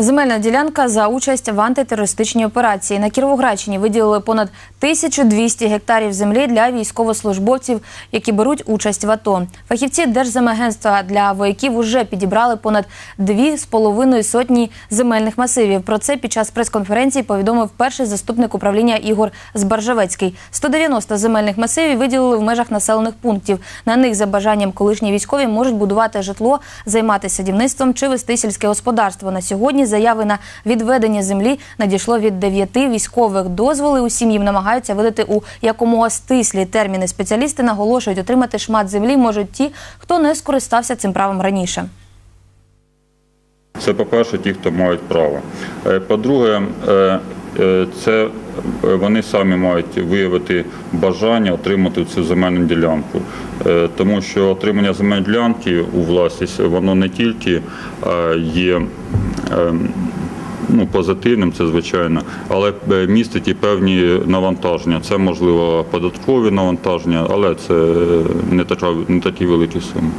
Земельна ділянка за участь в антитерористичній операції. На Кіровоградщині виділили понад 1200 гектарів землі для військовослужбовців, які беруть участь в АТО. Фахівці Держземагентства для вояків уже підібрали понад дві з половиною сотні земельних масивів. Про це під час прес-конференції повідомив перший заступник управління Ігор Збаржавецький. 190 земельних масивів виділили в межах населених пунктів. На них за бажанням колишні військові можуть будувати житло, займатися садівництвом чи вести сільське господарство. На сьогодні заяви на відведення землі надійшло від дев'яти військових. Дозволи усім їм намагаються видати у якомога стислі терміни. Спеціалісти наголошують, отримати шмат землі можуть ті, хто не скористався цим правом раніше. Це, по-перше, ті, хто мають право. Е, По-друге, е, це е, вони самі мають виявити бажання отримати цю земельну ділянку. Е, Тому що отримання земельної ділянки у власність воно не тільки е, є е, ну, позитивним, це звичайно, але е, містить і певні навантаження. Це можливо податкові навантаження, але це е, не така не такі великі суми.